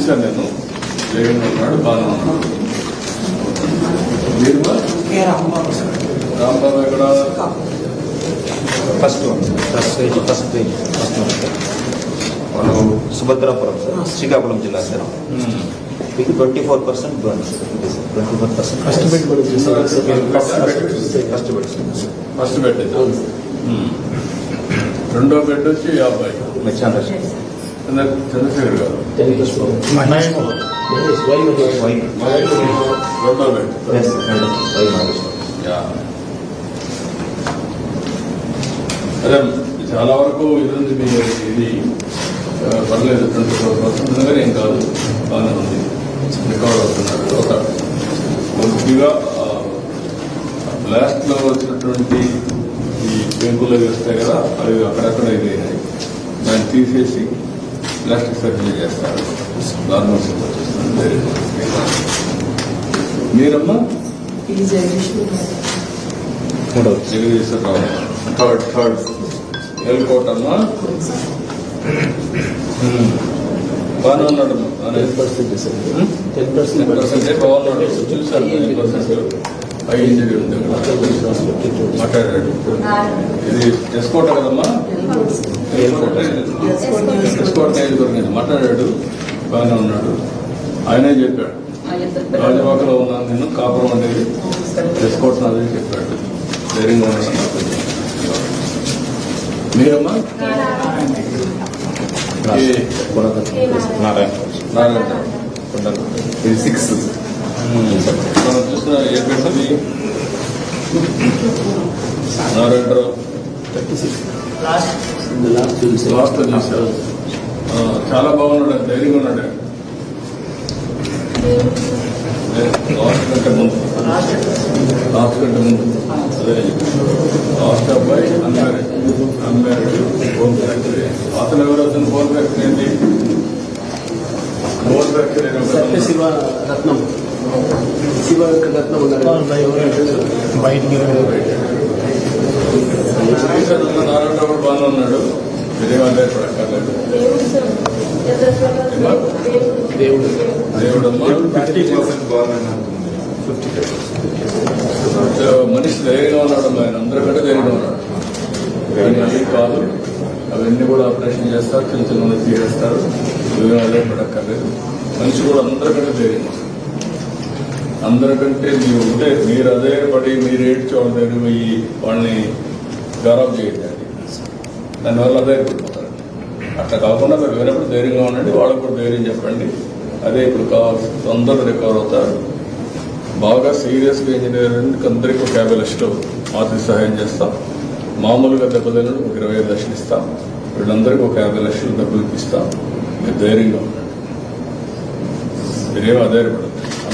చూశాను నేను. జగన్ ఉన్నాడు బాగా ఉన్నాడు. మీరు రాంబాబు ఎక్కడ? First one. First page first page first one మనం సుభద్రాపురం సార్ శ్రీకాకుళం జిల్లా సార్. మీకు twenty four percent burn sir twenty four percent first bed first bed first bed. రెండో బెడ్ వచ్చి యాభై. చంద్ర- చంద్రశేఖర్ గారు. అదే చాలా వరకు ఇది మీ ఇది పర్లేదు ట్వంటీ ఏం కాదు బాగానే ఉంది. రికవర్ అవుతున్నారు. ఒక కొద్దిగా బ్లాస్ట్లో వచ్చినటువంటి ఈ పెంకులు వస్తాయి కదా అవి అక్కడక్కడ ఇది దాన్ని తీసేసి ప్లాస్టిక్ సర్జరీ చేస్తారు. నార్మల్ మీరమ్మా? ఇది జగదీశ్వర్ మూడవది జగదీశ్వరరావు థర్డ్. థర్డ్ ఎల్కోట్ అమ్మా బాగానే ఉన్నాడు బాగానే. టెన్ పర్సెంట్ టెన్ పర్సెంట్ బాగున్నాడు. చూశాను. Ten percent. ఉంది అక్కడ మాట్లాడాడు ఇది ఎస్కోట కదమ్మా ఎస్కోట నియోజకవర్గం మాట్లాడాడు బాగానే ఉన్నాడు ఆయనే చెప్పాడు రాజవాకలో ఉన్నాను నేను కాపురం అనేది ఎస్కోట్ నాదని చెప్పాడు ధైర్యంగా ఉన్నాడు నాకు. మీరమ్మా నారాయణ. నారాయణ. ఇది సిక్స్ మనం చూసిన ఏ నారాయణరావు లాస్ట్ చాలా బాగున్నాడు ధైర్యంగా ఉన్నాడు లాస్ట్ కంటే ముందు లాస్ట్ కంటే ముందు అదే లాస్ట్ అబ్బాయి అన్మ్యారీడ్ అన్మ్యారీడ్ ఫోన్ ఫ్యాక్టరీ అతను ఎవరు అతను ఫోన్ ఫ్యాక్టరీ ఏంటి ఫోన్ ఫ్యాక్టరీ రత్నం. శివ రత్నం ఉన్నారు. శ్రీశైలంలో నారాయణరావు కూడా బాగానే ఉన్నాడు విజయవాడ పడక్కర్లేదు దేవుడు దేవుడమ్మ ఫిఫ్టీ పర్సెంట్ బాగున్నాను మనిషి ధైర్యంగా ఉన్నాడు ఆయన అందరికంటే ధైర్యంగా ఉన్నాడు. కానీ అవి కాదు. అవన్నీ కూడా ఆపరేషన్ చేస్తారు. చిన్న చిన్న నువ్వేం అదే పడక్కర్లేదు. మనిషి కూడా అందరికంటే ధైర్యంగా ఉన్నాడు. అందరికంటే మీరు ఉంటే మీరు అదే పడి మీరు ఏడ్చి వాళ్ళ దగ్గర పోయి వాళ్ళని గౌరవం చేయండి. అది దానివల్ల అదే కూడిపోతారు అట్లా కాకుండా మీరు వేరేప్పుడు ధైర్యంగా ఉండండి వాళ్ళకు కూడా ధైర్యం చెప్పండి. అదే ఇప్పుడు కావాల్సి తొందరగా రికవర్ అవుతారు. బాగా సీరియస్గా ఇంజనీరింగ్ అందరికీ ఒక యాభై లక్షలు ఆర్థిక సహాయం చేస్తాం? మామూలుగా దెబ్బతిన ఒక ఇరవై ఐదు లక్షలు ఇస్తాం. వీళ్ళందరికీ ఒక యాభై లక్షలు డబ్బులు ఇప్పిస్తాం. మీరు ధైర్యంగా ఉండండి. మీరేం అధైర్యపడదు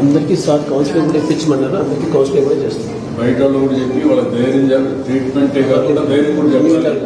అందరికీ సార్ కౌన్సిలింగ్ కూడా ఇప్పించమన్నారు. అందరికీ కౌన్సిలింగ్ కూడా చేస్తాం. బయట వాళ్ళు కూడా చెప్పి వాళ్ళ ధైర్యం ట్రీట్మెంటే కాకుండా ధైర్యం కూడా చెప్పాలి.